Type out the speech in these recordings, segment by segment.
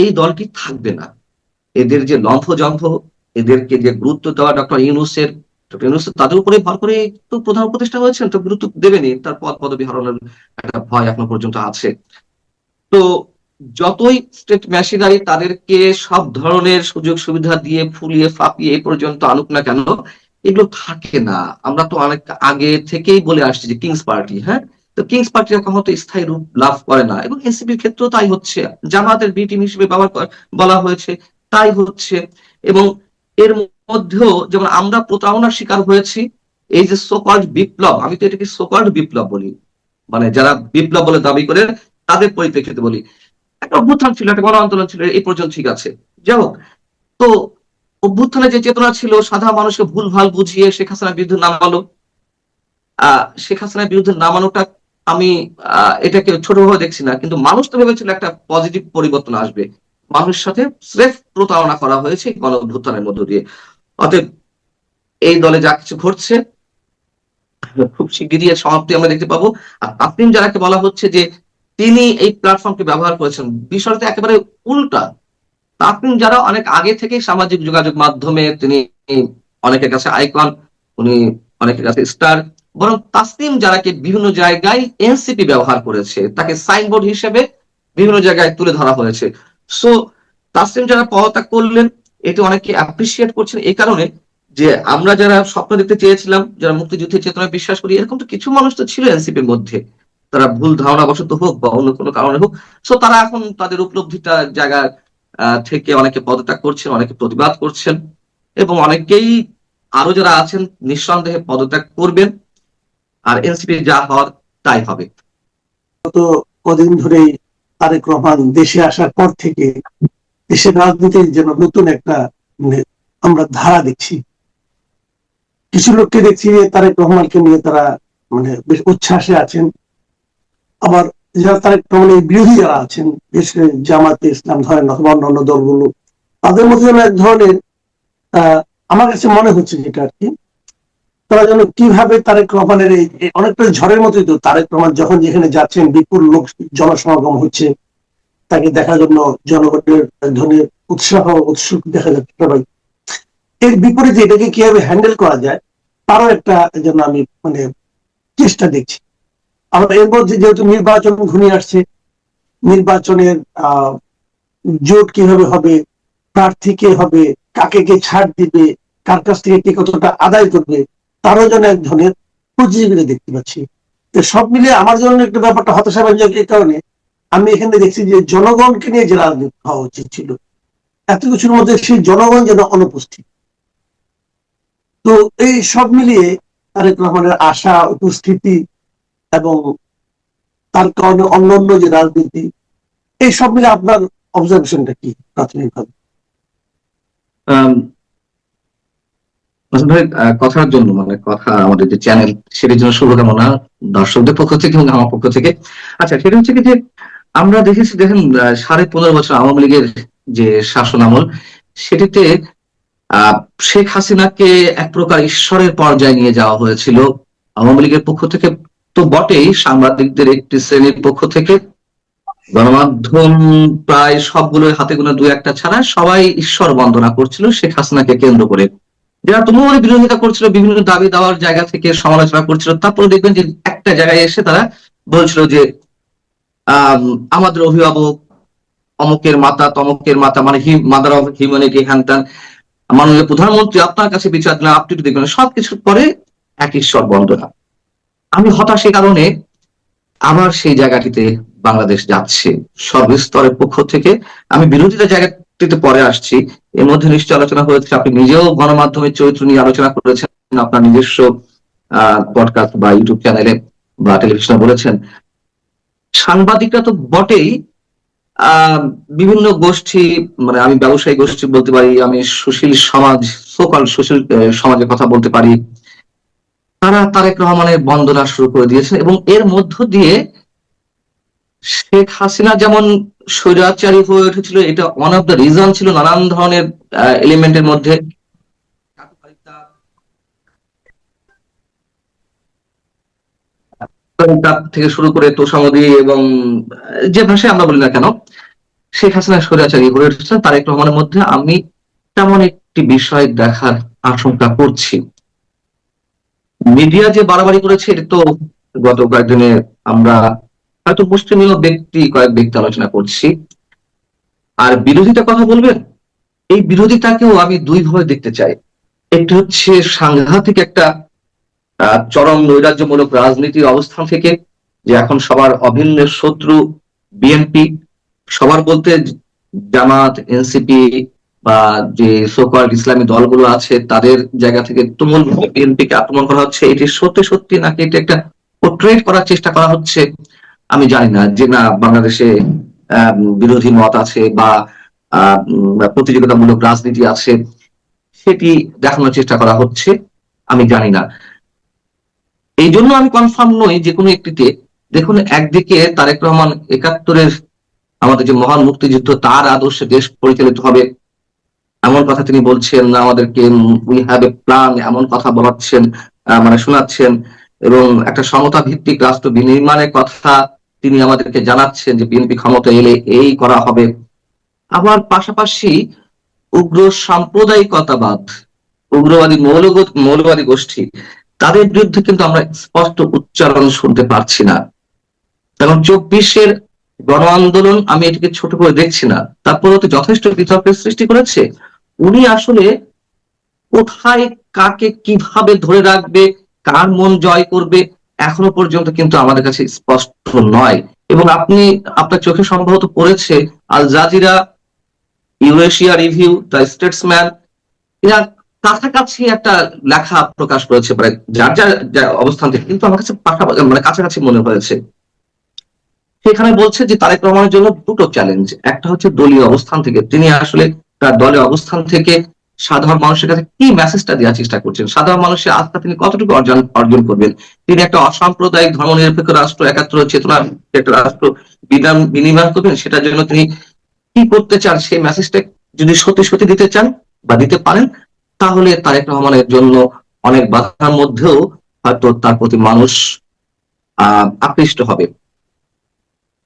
এই দলটি থাকবে না? এদের যে লম্ফজম্ফ, এদেরকে যে গুরুত্ব দেওয়া ডক্টর ইউনুসের তাদের উপরে ভর করে তো প্রধান উপদেষ্টা হয়েছেন, তো গুরুত্ব দেবেনি তার পদ পদবি হারানোর একটা ভয় এখনও পর্যন্ত আছে। তো যতই স্টেট মেশিনারি তাদেরকে সব ধরনের সুযোগ সুবিধা দিয়ে ফুলিয়ে ফাঁপিয়ে এই পর্যন্ত আনুক না কেন, এগুলো থাকে না। আমরা তো অনেক আগে থেকেই বলে আসছি যে কিংস পার্টি হ্যাঁ? তো কিংস পার্টি কখনো স্থায়ী রূপ লাভ করে না। এবং এনসিপির ক্ষেত্রেও তাই হচ্ছে। জামাতের বি টিম হিসেবে ব্যবহার বলা হয়েছে, তাই হচ্ছে। এবং এর মধ্যেও যেমন আমরা প্রতারণার শিকার হয়েছি, এই যে সোকল্ড বিপ্লব, আমি তো এটাকে সোকল্ড বিপ্লব বলি। মানে যারা বিপ্লব বলে দাবি করে, তাদের পরিপ্রেক্ষিতে বলি। একটা অভ্যুত্থান ছিল, একটা গণ আন্দোলন ছিল, এই পর্যন্ত ঠিক আছে। যাই হোক, তো অভ্যুত্থানের যে চেতনা ছিল, সাধারণ মানুষকে ভুল ভালো বুঝিয়ে শেখ হাসিনার বিরুদ্ধে নামালো। আহ, শেখ হাসিনার বিরুদ্ধে নামানোটা আমি এটাকে ছোটভাবে দেখছি না, কিন্তু মানুষ তো ভেবেছিল একটা পজিটিভ পরিবর্তন আসবে। মানুষের সাথে স্রেফ প্রতারণা করা হয়েছে গণ অভ্যুত্থানের মধ্য দিয়ে। অতএব এই দলে যা কিছু ঘটছে, খুব শিগগিরই এর সমাপ্তি আমরা দেখতে পাবো। আর তাসনিম যারাকে বলা হচ্ছে যে, তিনি এই প্ল্যাটফর্মকে ব্যবহার করেছেন। বিষয়টা একেবারে উল্টা। তাসনিম যারা অনেক আগে থেকে সামাজিক যোগাযোগ মাধ্যমে তিনি অনেকের কাছে আইকন, উনি অনেকের কাছে স্টার বরং তাসনিম যারাকে বিভিন্ন জায়গায় এনসিপি ব্যবহার করেছে, তাকে সাইনবোর্ড হিসেবে বিভিন্ন জায়গায় তুলে ধরা হয়েছে। সো তাসনিম যারা পদত্যাগ করলেন, এটি অনেকে অ্যাপ্রিসিয়েট করছেন এই কারণে যে আমরা যারা স্বপ্ন দেখতে চেয়েছিলাম, যারা মুক্তিযুদ্ধের চেতনায় বিশ্বাস করি, এরকম তো কিছু মানুষ তো ছিল এনসিপির মধ্যে। তারা ভুল ধারণা বশত হোক বা অন্য কোনো কারণে হোক সো তারা এখন তাদের উপলব্ধিটা জায়গা থেকে অনেকে পদত্যাগ করছেন, অনেকে প্রতিবাদ করছেন এবং অনেকেই আরও যারা আছেন নিঃসন্দেহে পদত্যাগ করবেন। আর এনসিপি যা হওয়ার তাই হবে। গত কদিন ধরেই তারেক রহমান দেশে আসার পর থেকে দেশের রাজনীতির যেন নতুন একটা মানে আমরা ধারা দেখছি। কিছু লোককে দেখছি যে তারেক রহমানকে নিয়ে তারা মানে বেশ উচ্ছ্বাসে আছেন। আবার যারা তারেক রহমানের বিরোধী যারা আছেন, বিশেষ জামাতে ইসলাম ধরেন অথবা অন্যান্য দলগুলো, তাদের মধ্যে এক ধরনের আমার কাছে মনে হচ্ছে যেটা আর কি তারা যেন কীভাবে তারেক রহমানের এই অনেকটা ঝড়ের মতোই তো, তারেক রহমান যখন যেখানে যাচ্ছেন, বিপুল লোক জনসমাগম হচ্ছে, তাকে দেখার জন্য জনগণের ধরনের উৎসাহ উৎসুক দেখা যাচ্ছে সবাই। এর বিপরীতে এটাকে কীভাবে হ্যান্ডেল করা যায়, তারও একটা যেন আমি মানে চেষ্টা দেখছি। আবার এর মধ্যে যেহেতু নির্বাচন ঘনিয়ে আসছে, নির্বাচনের, আহ, জোট কীভাবে হবে, প্রার্থী কে হবে, কাকে কে ছাড় দিবে, কার কাছ থেকে কে কতটা আদায় করবে তারও যেন এক ধরনের প্রতিযোগিতা দেখতে পাচ্ছি। তো সব মিলিয়ে আমার জন্য একটু ব্যাপারটা হতাশাবাঞ্জক এই কারণে আমি এখানে দেখছি যে জনগণকে নিয়ে যে রাজনীতি হওয়া উচিত ছিল। এত কিছুর মধ্যে সেই জনগণ যেন অনুপস্থিত। তো এই সব মিলিয়ে তারেক রহমানের আশা, উপস্থিতি এবং তার কারণে অন্যান্য যে রাজনীতি, এই সব মিলে আপনার অবজারভেশনটা কি? প্রাথমিকভাবে। ভাই কথার জন্য মানে কথা, আমাদের যে চ্যানেল সেটির জন্য শুভকামনা দর্শকদের পক্ষ থেকে এবং আমার পক্ষ থেকে। আচ্ছা সেটা হচ্ছে কি যে, আমরা দেখেছি, দেখেন সাড়ে পনেরো বছর আওয়ামী লীগের যে শাসন আমল, সেটিতে, আহ, শেখ হাসিনাকে এক প্রকার ঈশ্বরের পর্যায়ে নিয়ে যাওয়া হয়েছিল। আওয়ামী লীগের পক্ষ থেকে তো বটেই, সাংবাদিকদের একটি শ্রেণির পক্ষ থেকে। গণমাধ্যম প্রায় সবগুলোর হাতে গোনা দু একটা ছাড়া সবাই ঈশ্বর বন্দনা করছিল শেখ হাসিনাকে কেন্দ্র করে। যারা তুমুল বিরোধিতা করছিল বিভিন্ন দাবি দেওয়ার জায়গা থেকে সমালোচনা করছিল তারপরে দেখবেন যে একটা জায়গায় এসে তারা বলছিল যে আম, আমাদের অভিভাবক অমুকের মাতা তমকের মাতা মানে মাদার অফ হিউম্যানিটি হ্যান মাননীয় প্রধানমন্ত্রী আপনার কাছে বিচার দিলেন আপনি দেখবেন সবকিছুর পরে এক ঈশ্বর বন্দনা আমি হতাশ এই কারণে আবার সেই জায়গাটিতে বাংলাদেশ যাচ্ছে সর্বস্তরের পক্ষ থেকে। আমি বিরোধিতা জায়গাটিতে পরে আসছি। এর মধ্যে নিশ্চয় আলোচনা হয়েছে। আপনি নিজেও গণমাধ্যমের চরিত্র নিয়ে আলোচনা করেছেন। আপনার নিজস্ব পডকাস্ট বা ইউটিউব চ্যানেলে বা টেলিভিশনে বলেছেন। সাংবাদিকরা তো বটেই বিভিন্ন গোষ্ঠী মানে আমি ব্যবসায়ী গোষ্ঠী বলতে পারি, আমি সুশীল সমাজ সোকাল সুশীল সমাজের কথা বলতে পারি। তারা তারেক রহমানের বন্দনা শুরু করে দিয়েছেন এবং এর মধ্য দিয়ে শেখ হাসিনা যেমন স্বৈরাচারী হয়ে উঠেছিল, এটা ওয়ান অফ দ্য রিজন ছিল নানান ধরনের এলিমেন্টের মধ্যে। থেকে শুরু করে তোষামদি এবং যে ভাষায় আমরা বলি না কেন, শেখ হাসিনা স্বৈরাচারী হয়ে উঠেছেন তারেক রহমানের মধ্যে আমি তেমন একটি বিষয় দেখার আশঙ্কা করছি। মিডিয়া যে বাড়াবাড়ি করেছে, এটা তো গত কয়েকদিনে আমরা হয়তো মুসলিমীয় ব্যক্তি কয়েক ব্যক্তি আলোচনা করছি। আর বিরোধিতা কথা বলবেন? এই বিরোধিতাকেও আমি দুই ভাবে দেখতে চাই। একটি হচ্ছে সাংঘাতিক একটা চরম নৈরাজ্যমূলক রাজনীতির অবস্থান থেকে, যে এখন সবার অভিন্ন শত্রু বিএনপি। সবার বলতে জামাত, এনসিপি বা যে সোকল ইসলামী দলগুলো আছে, তাদের জায়গা থেকে তুমুল বিএনপি কে আক্রমণ করা হচ্ছে। এটি সত্যি সত্যি নাকি এটা একটা পোর্ট্রেট করার চেষ্টা করা হচ্ছে? আমি জানি না যে না, বাংলাদেশে বিরোধী মত আছে বা প্রতিযোগিতামূলক রাজনীতি আছে, সেটি দেখানোর চেষ্টা করা হচ্ছে, আমি জানি না। এই জন্য আমি কনফার্ম নই যে কোনো একটিতে। দেখুন, একদিকে তারেক রহমান একাত্তরের আমাদের যে মহান মুক্তিযুদ্ধ, তার আদর্শে দেশ পরিচালিত হবে, এমন কথা তিনি বলছেন না, আমাদেরকে উই হ্যাভ এ প্ল্যান এমন কথা বলাচ্ছেন মানে শোনাচ্ছেন, এবং একটা সমতা ভিত্তিক রাষ্ট্র বিনির্মাণের কথা তিনি আমাদেরকে জানাচ্ছেন যে বিএনপি ক্ষমতা এলে এই করা হবে। আবার পাশাপাশি উগ্র সাম্প্রদায়িকতাবাদ, উগ্রবাদী মৌলগত মৌলবাদী গোষ্ঠী, তাদের বিরুদ্ধে কিন্তু আমরা স্পষ্ট উচ্চারণ শুনতে পারছি না। এবং চব্বিশের গণ আন্দোলন আমি এটিকে ছোট করে দেখছি না। তারপরে তো যথেষ্ট বিতর্কের সৃষ্টি করেছে। উনি আসলে কোথায় কাকে কীভাবে ধরে রাখবে, কার মন জয় করবে এখনও পর্যন্ত কিন্তু আমাদের কাছে স্পষ্ট নয়। এবং আপনি, আপনার চোখে সম্ভবত পড়েছে Al Jazeera, Eurasia review, the Statesman. এরা কাছাকাছি একটা লেখা প্রকাশ করেছে মানে যার যার অবস্থান থেকে। কিন্তু আমার কাছে মানে কাছাকাছি মনে হয়েছে। সেখানে বলছে যে তারেক রহমানের জন্য দুটো চ্যালেঞ্জ একটা হচ্ছে দলীয় অবস্থান থেকে। তিনি আসলে তার দলের অবস্থান থেকে সাধারণ মানুষের কাছে কি মেসেজটা দেওয়ার চেষ্টা করছেন? সাধারণ মানুষের আস্থা তিনি কতটুকু অর্জন অর্জন করবেন? তিনি একটা অসাম্প্রদায়িক ধর্মনিরপেক্ষ রাষ্ট্র একাত্র চেতনা, একটা রাষ্ট্র বিনিময় করবেন, সেটার জন্য তিনি কি করতে চান? সেই মেসেজটা যদি সত্যি সত্যি দিতে চান বা দিতে পারেন, তাহলে তারেক রহমানের জন্য অনেক বাধার মধ্যেও হয়তো তার প্রতি মানুষ, আহ, আকৃষ্ট হবে।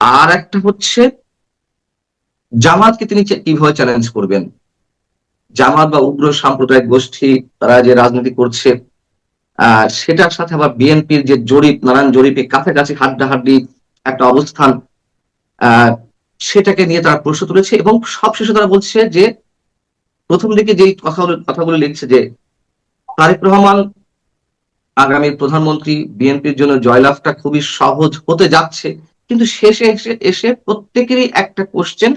আর একটা হচ্ছে, জামাতকে তিনি কীভাবে চ্যালেঞ্জ করবেন? জামাত বা উগ্র সাম্প্রদায়িক গোষ্ঠী তারা যে রাজনীতি করছে সেটার সাথে আবার বিএনপির যে জরিপ, নানান জরিপে কাছাকাছি হাড্ডাহাড্ডি একটা অবস্থান সেটাকে নিয়ে তারা প্রশ্ন তুলেছে এবং সবশেষে তারা বলছে যে প্রথম দিকে যে কথাগুলো কথাগুলো লিখছে যে তারেক রহমান আগামী প্রধানমন্ত্রী বিএনপির জন্য জয়লাভটা খুবই সহজ হতে যাচ্ছে, কিন্তু শেষে এসে এসে প্রত্যেকেরই একটা কোশ্চেন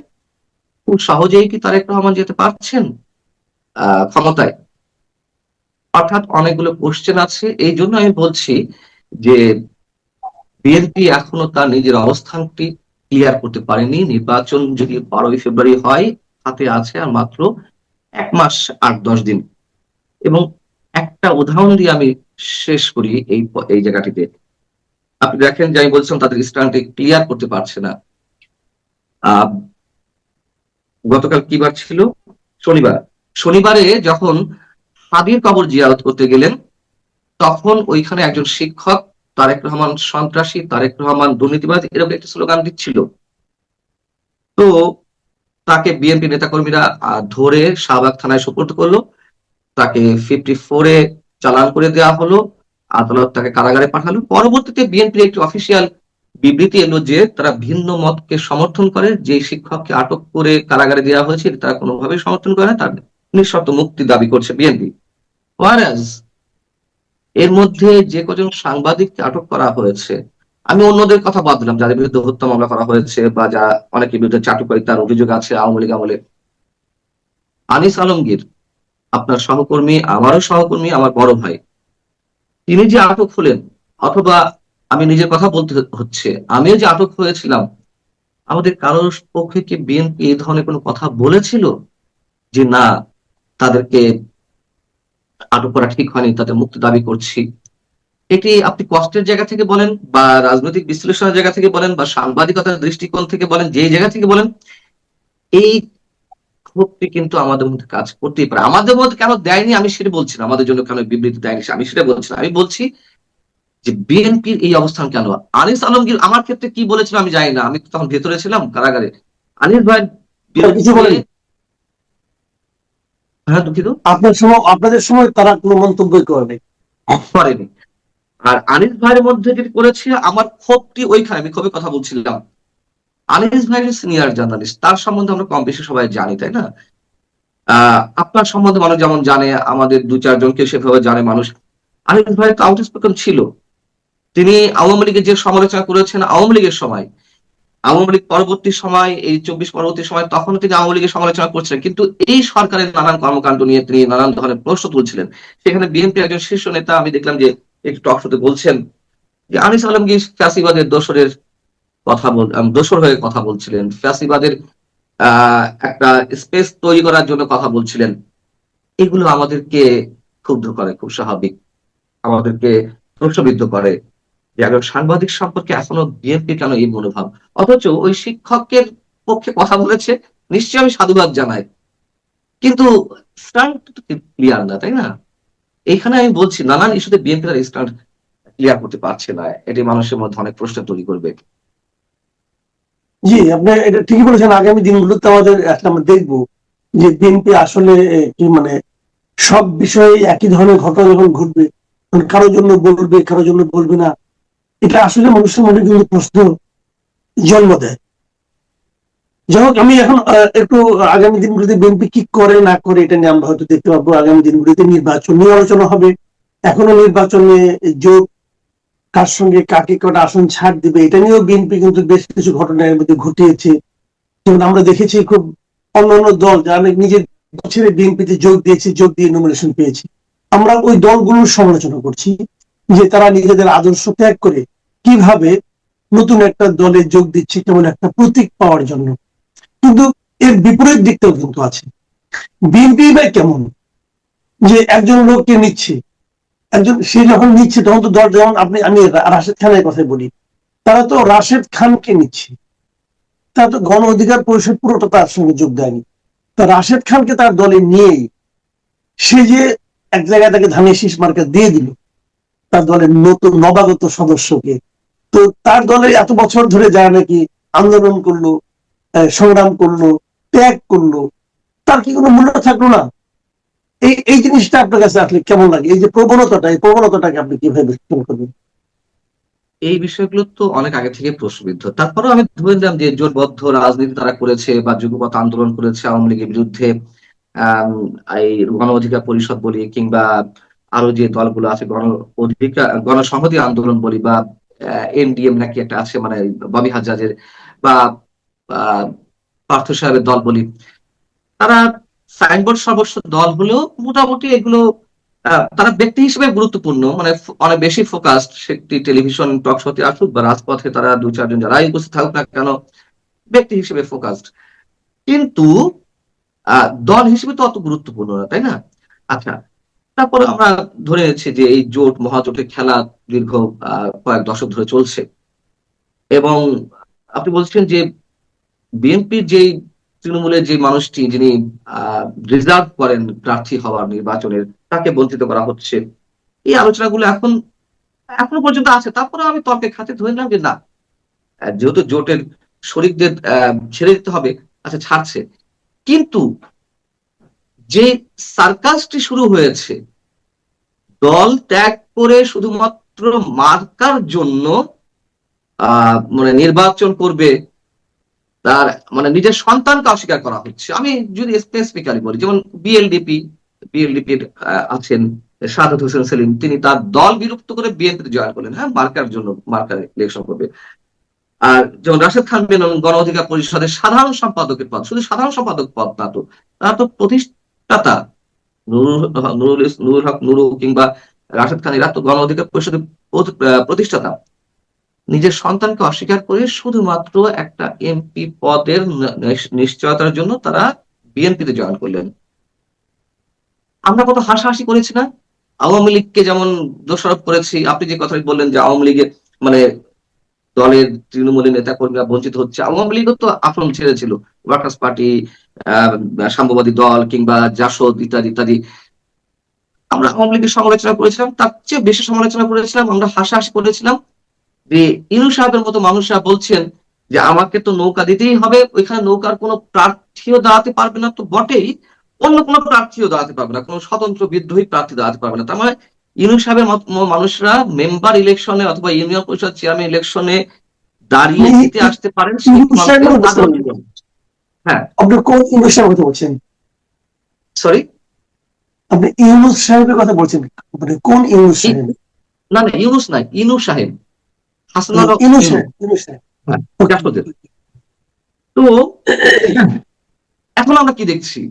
খুব সহজেই কি তারেক রহমান যেতে পারছেন? ক্ষমতায়। অর্থাৎ অনেকগুলো কোশ্চেন আছে। এই জন্য আমি বলছি যে, বিএনপি এখনও তার নিজের অবস্থানটি ক্লিয়ার করতে পারেনি। নির্বাচন যদি বারোই ফেব্রুয়ারি হয়, হাতে আছে আর মাত্র এক মাস আট দশ দিন। এবং একটা উদাহরণ দিয়ে আমি শেষ করি এই এই জায়গাটিতে। আপনি দেখেন যে আমি বলছিলাম তাদের স্ট্যান্ডটি ক্লিয়ার করতে পারছে না। গতকাল কি বার ছিল? শনিবার। শনিবারে যখন হাদির কবর জিয়ারত করতে গেলেন, তখন ওইখানে একজন শিক্ষক, তারেক রহমান সন্ত্রাসী, তারেক রহমান দুর্নীতিবাদ এরকম একটা স্লোগান দিচ্ছিল। তো তাকে বিএনপি নেতাকর্মীরা ধরে শাহবাগ থানায় সুপর্দ করল। তাকে ফিফটি ফোরে চালান করে দেওয়া হলো। আদালত তাকে কারাগারে পাঠালো। পরবর্তীতে বিএনপির একটি অফিসিয়াল বিবৃতি এলো যে, তারা ভিন্ন মতকে সমর্থন করে। যে শিক্ষককে আটক করে কারাগারে দেওয়া হয়েছে তারা কোনোভাবেই সমর্থন করে না। তার নিঃশর্ত মুক্তি দাবি করছে বিএনপি। এর মধ্যে যে কজন সাংবাদিককে আটক করা হয়েছে, আমি অন্যদের কথা বাদ দিলাম, যাদের বিরুদ্ধে হত্যা মামলা করা হয়েছে বা যা অনেকের বিরুদ্ধে চাটুকারিতার অভিযোগ আছে আওয়ামী লীগ আমলে। আনিস আলমগীর, আপনার সহকর্মী, আমারও সহকর্মী, আমার বড় ভাই। তিনি যে আটক হলেন, অথবা আমি নিজের কথা বলতে হচ্ছে, আমিও যে আটক হয়েছিলাম, আমাদের কারোর পক্ষে কি বিএনপি এই ধরনের কোনো কথা বলেছিল? যে না তাদেরকে আটক করা ঠিক হয়নি, তাদের মুক্তি দাবি করছি। এটি আপনি কষ্টের জায়গা থেকে বলেন বা রাজনৈতিক বিশ্লেষণের জায়গা থেকে বলেন বা সাংবাদিকতার দৃষ্টিকোণ থেকে বলেন, যে জায়গা থেকে বলেন, এই ক্ষোভটি কিন্তু আমাদের মধ্যে কাজ করতেই পারে। আমাদের মধ্যে কেন দেয়নি আমি সেটা বলছি না। আমাদের জন্য কেন বিবৃতি দেয়নি আমি সেটা বলছি না। আমি বলছি যে বিএনপির এই অবস্থান কেন? আনিস আলমগীর আমার ক্ষেত্রে কি বলেছিল আমি জানি না। আমি তখন ভেতরে ছিলাম কারাগারে। আনিস ভাই? হ্যাঁ দুঃখিত। আপনার সময় আপনাদের সময় তারা কোনো মন্তব্যই করেনি করেনি। আর আনিস ভাইয়ের মধ্যে যেটি করেছে আমার ক্ষোভটি ওইখানে আমি ক্ষোভের কথা বলছিলাম। আনিস ভাই সিনিয়র জার্নালিস্ট তার সম্বন্ধে আমরা কম বেশি সবাই জানি তাই না? আহ আপনার সম্বন্ধে মানুষ যেমন জানে আমাদের দু চারজনকে সেভাবে জানে মানুষ। আনিস ভাই তো আউটস্পোকেন ছিল। তিনি আওয়ামী লীগের যে সমালোচনা করেছেন আওয়ামী লীগের সময় আওয়ামী লীগ পরবর্তী সময়, এই চব্বিশ পরবর্তী সময় তখন তিনি আওয়ামী লীগের সমালোচনা করছিলেন। কিন্তু এই সরকারের নানান কর্মকাণ্ড নিয়ে তিনি নানান ধরনের প্রশ্ন তুলছিলেন। সেখানে বিএনপি একজন শীর্ষ নেতা, আমি দেখলাম যে একটু টক শোতে বলছেন, যে আনিস আলমগীর ফ্যাসিবাদের দোসরের কথা বল দোসর হয়ে কথা বলছিলেন। ফ্যাসিবাদের, আহ, একটা স্পেস তৈরি করার জন্য কথা বলছিলেন। এগুলো আমাদেরকে ক্ষুব্ধ করে, খুব স্বাভাবিক। আমাদেরকে প্রশ্নবিদ্ধ করে। একজন সাংবাদিক সম্পর্কে এখনও বিএনপি কেন এই মনোভাব? অথচ ওই শিক্ষকের পক্ষে কথা বলেছে, নিশ্চয়ই আমি সাধুবাদ জানাই। কিন্তু ক্লিয়ার না, তাই না? এইখানে আমি বলছি, নানান ইস্যুতে বিএনপি তার স্ট্যান্ড ক্লিয়ার করতে পারছে না। এটি মানুষের মধ্যে অনেক প্রশ্ন তৈরি করবে। জি, আপনি এটা ঠিকই বলেছেন। আগামী দিনগুলোতে আমাদের একটা আমরা দেখব যে বিএনপি আসলে কি মানে সব বিষয়ে একই ধরনের ঘটনা যখন ঘটবে কারোর জন্য বলবে, কারোর জন্য বলবে না। এটা আসলে মানুষের মনে কিন্তু প্রশ্ন জন্ম দেয়। যাই হোক, আমি এখন একটু আগামী দিনগুলিতে বিএনপি কি করে, না করে, এটা নিয়ে আমরা হয়তো দেখতে পাবো আগামী দিনগুলিতে নির্বাচন নিয়ে আলোচনা হবে। এখনও নির্বাচনে যোগ কার সঙ্গে, কাকে কটা আসন ছাড় দিবে, এটা নিয়েও বিএনপি কিন্তু বেশ কিছু ঘটনা এর মধ্যে ঘটিয়েছে। যেমন আমরা দেখেছি খুব অন্যান্য দল, যারা নিজের ছেড়ে বিএনপিতে যোগ দিয়েছে, যোগ দিয়ে নমিনেশন পেয়েছে। আমরা ওই দলগুলোর সমালোচনা করছি যে তারা নিজেদের আদর্শ ত্যাগ করে কীভাবে নতুন একটা দলে যোগ দিচ্ছে, কেমন একটা প্রতীক পাওয়ার জন্য। কিন্তু এর বিপরীত দিকটাও কিন্তু আছে। বিএনপি বা কেমন? যে একজন লোককে নিচ্ছে, একজন সে যখন নিচ্ছে, তখন তো দল, যেমন আপনি, আমি রাশেদ খানের কথা বলি, তারা তো রাশেদ খানকে নিচ্ছে। তারা তো গণ অধিকার পরিষদ পুরোটা তার সঙ্গে যোগ দেয়নি। তা রাশেদ খানকে তার দলে নিয়েই সে যে এক জায়গায় তাকে ধানের শীষ মার্কা দিয়ে দিল, তার দলের নতুন, নবাগত সদস্যকে তো তার দলে এত বছর ধরে যারা নাকি আন্দোলন করল সংগ্রাম করল, ত্যাগ করল, তার কি কোনো মূল্য থাকল না? এই এই জিনিসটা আপনার কাছে আসলে কেমন লাগে? এই যে প্রবণতাটা, এই প্রবণতাটাকে আপনি কীভাবে করবেন? এই বিষয়গুলো তো অনেক আগে থেকে প্রশ্নবিদ্ধ। তারপরেও আমি নিলাম যে জোটবদ্ধ রাজনীতি তারা করেছে বা যুগপথ আন্দোলন করেছে আওয়ামী লীগের বিরুদ্ধে এই গণ অধিকার পরিষদ বলি কিংবা আরও যে দলগুলো আছে, গণ অধিকার, গণসংহতি আন্দোলন বলি বা এনডিএম নাকি একটা আছে মানে ববি হাজাজের বা পার্থ সাহেবের দল বলি। তারা সাইনবোর্ড সর্বস্ব দল হলেও মোটামুটি এগুলো তারা ব্যক্তি হিসেবে গুরুত্বপূর্ণ মানে অনেক বেশি ফোকাসড সেটি টেলিভিশন টক শোতে আসুক বা রাজপথে তারা দু চারজন যারাই উপস্থিত থাকুক না কেন, ব্যক্তি হিসেবে ফোকাসড কিন্তু দল হিসেবে তো অত গুরুত্বপূর্ণ না, তাই না? আচ্ছা তারপরে আমরা ধরে নিচ্ছি যে এই জোট মহাজোটের খেলা দীর্ঘ কয়েক দশক ধরে চলছে। এবং আপনি বলছেন যে বিএনপির যেই তৃণমূলের যে মানুষটি যিনি রিজার্ভ করেন প্রার্থী হওয়ার নির্বাচনের, তাকে বঞ্চিত করা হচ্ছে। এই আলোচনাগুলো এখন, এখনও পর্যন্ত আছে। তারপরে আমি তর্কের খাতে ধরে নিলাম যে না, যেহেতু জোটের শরিকদের ছেড়ে দিতে হবে আচ্ছা ছাড়ছে। কিন্তু যে সার্কাসটি শুরু হয়েছে, দল ত্যাগ করে শুধুমাত্র মার্কার জন্য মানে নির্বাচন করবে, তার মানে নিজের সন্তানকে অস্বীকার করা হচ্ছে। আমি যদি স্পেসিফিক্যালি বলি, যেমন বিএলডিপি বিএলডিপির আছেন সাদত হোসেন সেলিম, তিনি তার দল বিলুপ্ত করে বিএনপি জয়েন করলেন। হ্যাঁ মার্কার জন্য, মার্কার ইলেকশন করবে। আর যেমন রাশেদ খান মেনন গণ অধিকার পরিষদের সাধারণ সম্পাদকের পদ, শুধু সাধারণ সম্পাদক পদ না তো, তারা তো প্রতিষ্ঠাতা নুরুল নুরুল হক, নুরু কিংবা রাশেদ খান, এরা তো গণ অধিকার পরিষদের প্রতি- প্রতিষ্ঠাতা। নিজের সন্তানকে অস্বীকার করে শুধুমাত্র একটা এমপি পদের নিশ্চয়তার জন্য তারা বিএনপিতে জয়েন করলেন। আমরা কত হাসাহাসি করেছি না? আওয়ামী লীগকে যেমন দোষারোপ করেছি, আপনি যে কথাটি বললেন যে আওয়ামী লীগের মানে দলের তৃণমূলের নেতা কর্মীরা বঞ্চিত হচ্ছে, আওয়ামী লীগও তো আক্রমণ ছেড়েছিল। ওয়ার্কার্স পার্টি সাম্যবাদী দল কিংবা জাসদ ইত্যাদি ইত্যাদি আমরা আওয়ামী লীগের সমালোচনা করেছিলাম তার চেয়ে বেশি সমালোচনা করেছিলাম আমরা হাসাহাসি করেছিলাম যে ইনু সাহেবের মতো মানুষরা বলছেন যে আমাকে তো নৌকা দিতেই হবে ওইখানে নৌকার কোনো প্রার্থীও দাঁড়াতে পারবে না তো বটেই অন্য কোনো প্রার্থীও দাঁড়াতে পারবে না কোনো স্বতন্ত্র বিদ্রোহী প্রার্থী দাঁড়াতে পারবে না তার মানে ইউনিয়ন সাহেবের মত- মানুষরা মেম্বার ইলেকশনে অথবা ইউনিয়ন পরিষদ চেয়ারম্যান ইলেকশনে দাঁড়িয়ে জিতে আসতে পারেন হ্যাঁ। আপনি কোন ইউনুস সাহেবের কথা বলছেন? সরি আপনি ইউনুস সাহেবের কথা বলছেন। মানে কোন ইউনুস সাহেব? না না ইউনুস নাই ইনু সাহেব। হাসানুর ইউনুস। সাহেব হ্যাঁ। তো। এখন আমরা কি দেখছি?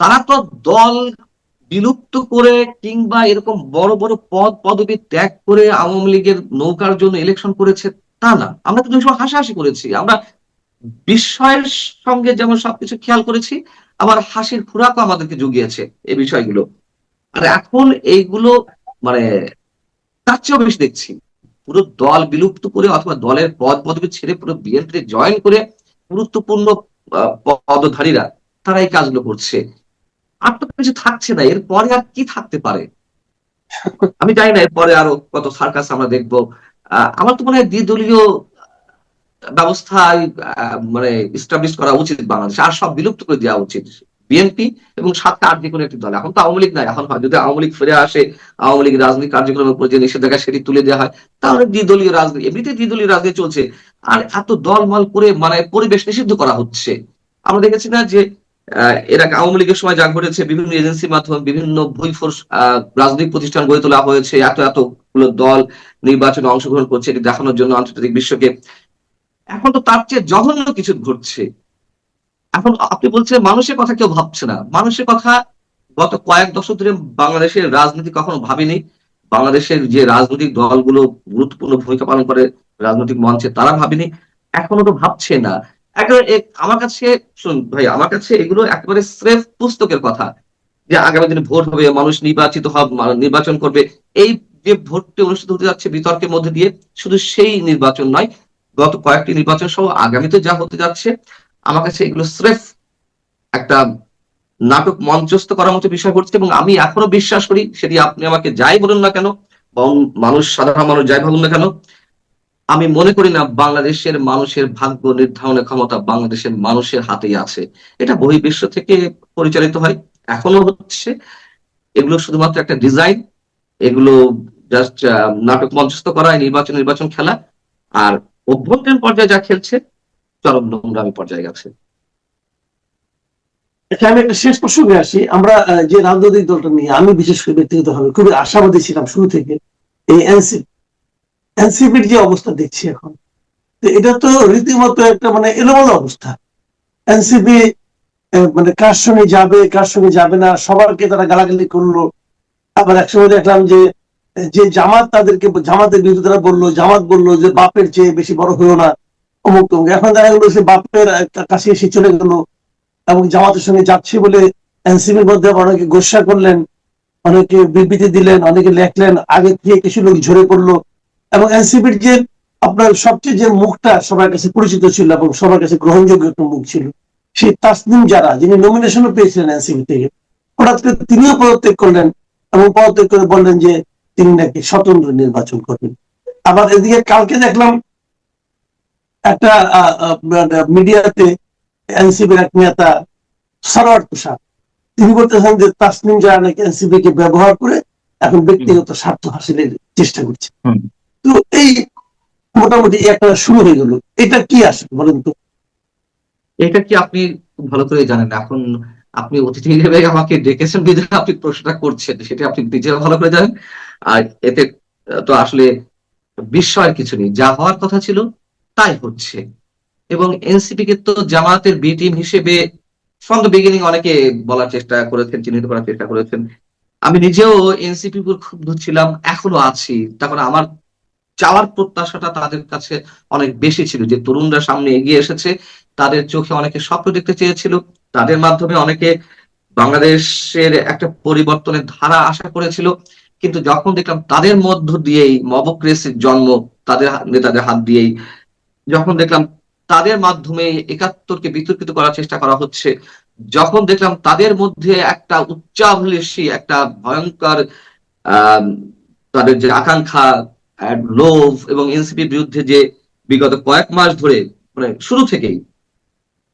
তারা তো দল বিলুপ্ত করে কিংবা এরকম বড় বড় পদ পদবি ত্যাগ করে আওয়ামী লীগের নৌকার জন্য ইলেকশন করেছে তা না। আমরা কিন্তু সময় হাসাহাসি করেছি। আমরা বিস্ময়ের সঙ্গে যেমন সবকিছু খেয়াল করেছি, আবার হাসির খুরাকও আমাদেরকে জুগিয়েছে এই বিষয়গুলো। আর এখন এইগুলো মানে তার চেয়েও বেশি দেখছি। পুরো দল বিলুপ্ত করে অথবা দলের পদ পদবি ছেড়ে পুরো বিএনপি জয়েন করে গুরুত্বপূর্ণ পদধারীরা তারা এই কাজগুলো করছে। আর তো কিছু থাকছে না, এরপরে আর কি থাকতে পারে? আমি জানি না, এরপরে আরও কত সার্কাস আমরা দেখব। আমার তো মনে হয় দ্বিদলীয় ব্যবস্থায় মানে ইস্টাবলিশ করা উচিত বাংলাদেশে। আর সব বিলুপ্ত করে দেওয়া উচিত বিএনপি এবং সাতটা আট যে কোনো একটি দল। এখন তো আওয়ামী লীগ নাই। এখন যদি আওয়ামী লীগ ফিরে আসে, আওয়ামী লীগ রাজনৈতিক কার্যক্রমের উপর যে নিষেধাজ্ঞা সেটি তুলে দেওয়া হয়, তাহলে দ্বিদলীয় রাজনীতি এমনিতে দ্বিদলীয় রাজনীতি চলছে। আর এত দলমল করে মানে পরিবেশ নিষিদ্ধ করা হচ্ছে। আমরা দেখেছি না যে এর আওয়ামী লীগের সময় যা ঘটেছে, বিভিন্ন এজেন্সির মাধ্যমে বিভিন্ন ভুইফোর্স রাজনৈতিক প্রতিষ্ঠান গড়ে তোলা হয়েছে। এত এতগুলো দল নির্বাচনে অংশগ্রহণ করছে, এটি দেখানোর জন্য আন্তর্জাতিক বিশ্বকে এখন তো তার চেয়ে জঘন্য কিছু ঘটছে। এখন আপনি বলছেন মানুষের কথা কেউ ভাবছে না। মানুষের কথা গত কয়েক দশক ধরে বাংলাদেশের রাজনীতি কখনো ভাবেনি। বাংলাদেশের যে রাজনৈতিক দলগুলো গুরুত্বপূর্ণ ভূমিকা পালন করে রাজনৈতিক মঞ্চে তারা ভাবেনি। এখনও তো ভাবছে না। আমার কাছে শুন ভাই, আমার কাছে এগুলো একেবারে স্রেফ পুস্তকের কথা। যে আগামী দিনে ভোট হবে, মানুষ নির্বাচিত হবে নির্বাচন করবে। এই যে ভোটটি অনুষ্ঠিত হতে যাচ্ছে বিতর্কের মধ্যে দিয়ে, শুধু সেই নির্বাচন নয় গত কয়েকটি নির্বাচন সহ আগামীতে যা হতে যাচ্ছে, আমার কাছে এগুলো স্রেফ একটা নাটক মঞ্চস্থ করার মতো বিষয় ঘটছে এবং আমি এখনও বিশ্বাস করি সেটি আপনি আমাকে যাই বলুন না কেন মানুষ, সাধারণ মানুষ যাই বলুন না কেন, আমি মনে করি না বাংলাদেশের মানুষের ভাগ্য নির্ধারণের ক্ষমতা বাংলাদেশের মানুষের হাতেই আছে। এটা বহির্বিশ্ব থেকে পরিচালিত হয়, এখনও হচ্ছে। এগুলো শুধুমাত্র একটা ডিজাইন, এগুলো জাস্ট নাটক মঞ্চস্থ করা নির্বাচন নির্বাচন খেলা, আর অভ্যন্তরীণ পর্যায়ে যা খেলছে চরম নোংরামি পর্যায়ে গেছে। আচ্ছা, আমি একটা শেষ প্রসঙ্গে আসি। আমরা যে রাজনৈতিক দলটা নিয়ে আমি বিশেষ করে ব্যক্তিগতভাবে খুবই আশাবাদী ছিলাম শুরু থেকে এই এনসিপি এনসিপির যে অবস্থা দেখছি এখন তো এটা তো রীতিমতো একটা মানে এলোমেলো অবস্থা। এনসিপি মানে কার সঙ্গে যাবে কার সঙ্গে যাবে না সবারকে তারা গালাগালি করল। আবার একসময় দেখলাম যে যে জামাত তাদেরকে, জামাতের বিরুদ্ধে তারা বলল, জামাত বলল যে বাপের চেয়ে বেশি বড় হয়েও না, অমুক তমুক। এখন দেখা গেলো সে বাপের কাছে এসে চলে গেল এবং জামাতের সঙ্গে যাচ্ছে বলে এনসিপির মধ্যে অনেকে গোসা করলেন, অনেকে বিবৃতি দিলেন, অনেকে লেখলেন, আগে থেকে কিছু লোক ঝরে পড়ল এবং এনসিপির যে আপনার সবচেয়ে যে মুখটা সবার কাছে পরিচিত ছিল এবং সবার কাছে গ্রহণযোগ্য একটা মুখ ছিল, সেই তাসনিম যারা যিনি নমিনেশনও পেয়েছিলেন এনসিপি থেকে, হঠাৎ করে তিনিও পদত্যাগ করলেন এবং পদত্যাগ করে বললেন যে তিনি নাকি স্বতন্ত্র নির্বাচন করবেন। আবার এদিকে কালকে দেখলাম একটা মিডিয়াতে এনসিপির এক নেতা সরোয়ার তুষার তিনি বলতেছেন যে তাসনিম যারা নাকি এনসিপি কে ব্যবহার করে এখন ব্যক্তিগত স্বার্থ হাসিলের চেষ্টা করছে। তো এই মোটামুটি একটা শুরু হয়ে গেল। এটা কি আসলে বলেন তো? এটা কি আপনি ভালো করে জানেন? এখন আপনি অতিথি হিসেবে আমাকে ডেকেছেন বিধায় আপনি প্রশ্নটা করছেন সেটা আপনি নিজেও ভালো করে জানেন। আর এতে, তো আসলে বিস্ময়ের কিছু নেই। যা হওয়ার কথা ছিল, তাই হচ্ছে। এবং এনসিপি কে তো জামাতের বি টিম হিসেবে ফ্রম দ্য বিগিনিং অনেকে বলার চেষ্টা করেছেন, চিহ্নিত করার চেষ্টা করেছেন। আমি নিজেও এনসিপি ক্ষুব্ধ ছিলাম, এখনও আছি। তখন আমার চাওয়ার প্রত্যাশাটা তাদের কাছে অনেক বেশি ছিল যে তরুণরা সামনে এগিয়ে এসেছে, তাদের চোখে অনেকে স্বপ্ন দেখতে চেয়েছিল, তাদের মাধ্যমে অনেকে বাংলাদেশের একটা পরিবর্তনের ধারা আশা করেছিল। কিন্তু যখন দেখলাম তাদের মধ্য দিয়েই মবক্রেসির জন্ম তাদের নেতাদের হাত দিয়েই, যখন দেখলাম তাদের মাধ্যমে একাত্তরকে বিতর্কিত করার চেষ্টা করা হচ্ছে, যখন দেখলাম তাদের মধ্যে একটা উচ্চাভিলাষী, একটা ভয়ঙ্কর তাদের যে আকাঙ্ক্ষা লোভ এবং এনসিপির বিরুদ্ধে যে বিগত কয়েক মাস ধরে মানে শুরু থেকেই,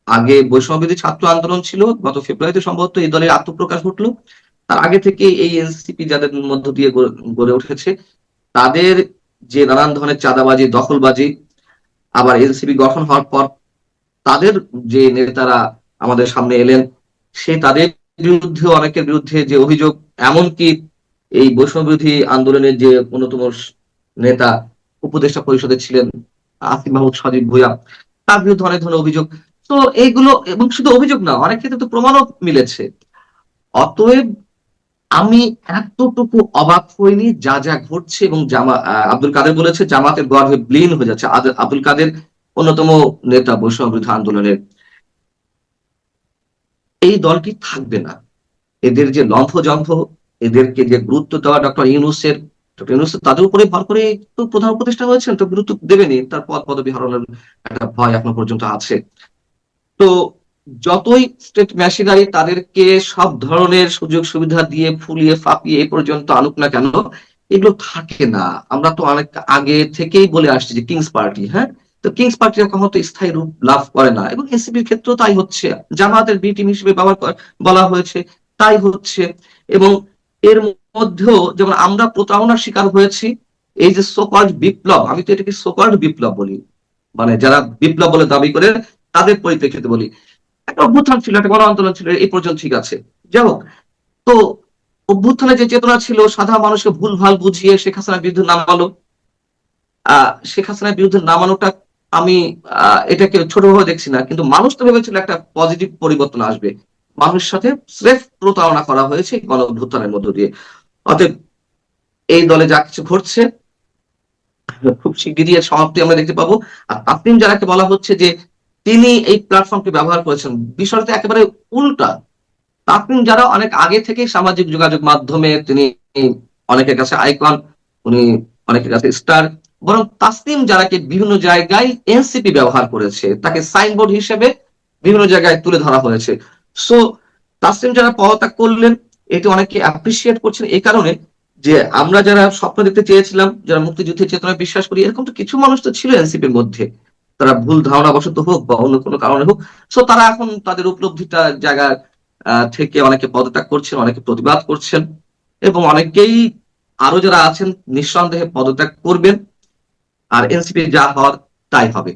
আগে বৈষম্যবিধি ছাত্র আন্দোলন ছিল, গত ফেব্রুয়ারিতে সম্ভবত এই দলের আত্মপ্রকাশ ঘটলো তার আগে থেকে এই এনসিপি যাদের মধ্য দিয়ে গড়ে- উঠেছে, তাদের যে নানান ধরনের চাঁদাবাজি, দখলবাজি আবার এনসিপি গঠন হওয়ার পর তাদের যে নেতারা আমাদের সামনে এলেন সে তাদের বিরুদ্ধে অনেকের বিরুদ্ধে যে অভিযোগ, এমনকি এই বৈষম্যবিরোধী আন্দোলনের যে অন্যতম নেতা উপদেষ্টা পরিষদে ছিলেন, আসিফ মাহমুদ সজীব ভুয়া তার বিরুদ্ধে অনেক ধরনের অভিযোগ। তো এইগুলো, এবং শুধু অভিযোগ না, অনেক ক্ষেত্রে তো প্রমাণও মিলেছে। অতএব আমি এতটুকু অবাক হইনি যা যা ঘটছে এবং জামা আব্দুল কাদের বলেছে, জামাতের গর্ভে ব্লিন হয়ে যাচ্ছে। আব্দুল কাদের অন্যতম নেতা বৈষম্য বিরোধী আন্দোলনের। এই দলটি থাকবে না? এদের যে লম্ফজম্ফ, এদেরকে যে গুরুত্ব দেওয়া ডক্টর ইউনুসের, ডক্টর ইউনুস তাদের উপরে ভর করে তো প্রধান উপদেষ্টা হয়েছেন, তো গুরুত্ব দেবেনি তার পদ পদবি হারানোর একটা ভয় এখনও পর্যন্ত আছে। তো যতই স্টেট মেশিনারি তাদেরকে সব ধরনের সুযোগ সুবিধা দিয়ে ফুলিয়ে ফাপিয়ে এ পর্যন্ত আনুক না কেন, এগুলো থাকে না। আমরা তো অনেক আগে থেকেই বলে আসছি যে কিংস পার্টি হ্যাঁ? তো কিংস পার্টি কখনো তো স্থায়ী রূপ লাভ করে না এবং এনসিপির ক্ষেত্রেও তাই হচ্ছে। জামাতের বি টিম হিসেবে ব্যবহার বলা হয়েছে, তাই হচ্ছে। এবং এর মধ্যেও যেমন আমরা প্রতারণার শিকার হয়েছি, এই যে সোকল্ড বিপ্লব, আমি তো এটাকে সোকল্ড বিপ্লব বলি। মানে যারা বিপ্লব বলে দাবি করে, তাদের পরিপ্রেক্ষিতে বলি। একটা অভ্যুত্থান ছিল, একটা গণ আন্দোলন ছিল, এই পর্যন্ত ঠিক আছে। যাই হোক, তো অভ্যুত্থানে যে চেতনা ছিল, সাধারণ মানুষকে ভুল ভালো বুঝিয়ে শেখ হাসিনার বিরুদ্ধে নামালো। আহ শেখ হাসিনার বিরুদ্ধে নামানোটা আমি এটাকে ছোটভাবে দেখছি না, কিন্তু মানুষ তো ভেবেছিল একটা পজিটিভ পরিবর্তন আসবে। মানুষের সাথে স্রেফ প্রতারণা করা হয়েছে গণ অভ্যুত্থানের মধ্য দিয়ে। অতএব এই দলে যা কিছু ঘটছে, খুব শিগগিরই সমাপ্তি আমরা দেখতে পাবো। আর তাসলিম যারাকে বলা হচ্ছে যে তিনি এই প্ল্যাটফর্মকে ব্যবহার করেছেন। বিষয়টা একেবারে উল্টা। তাসলিম যারা অনেক আগে থেকে সামাজিক যোগাযোগ মাধ্যমে তিনি অনেকের কাছে আইকন উনি অনেকের কাছে স্টার বরং তাসলিম যারাকে বিভিন্ন জায়গায় এনসিপি ব্যবহার করেছে, তাকে সাইনবোর্ড হিসেবে বিভিন্ন জায়গায় তুলে ধরা হয়েছে। সো তাসলিম যারা পদত্যাগ করলেন, এটি অনেকে অ্যাপ্রিসিয়েট করছেন এই কারণে যে আমরা যারা স্বপ্ন দেখতে চেয়েছিলাম, যারা মুক্তিযুদ্ধের চেতনায় বিশ্বাস করি, এরকম তো কিছু মানুষ তো ছিল এনসিপির মধ্যে। তারা ভুল ধারণা বশত হোক বা অন্য কোনো কারণে হোক সো তারা এখন তাদের উপলব্ধিটা জায়গা থেকে অনেকে পদত্যাগ করছেন, অনেকে প্রতিবাদ করছেন এবং অনেকেই আরও যারা আছেন নিঃসন্দেহে পদত্যাগ করবেন। আর এনসিপি যা হওয়ার তাই হবে।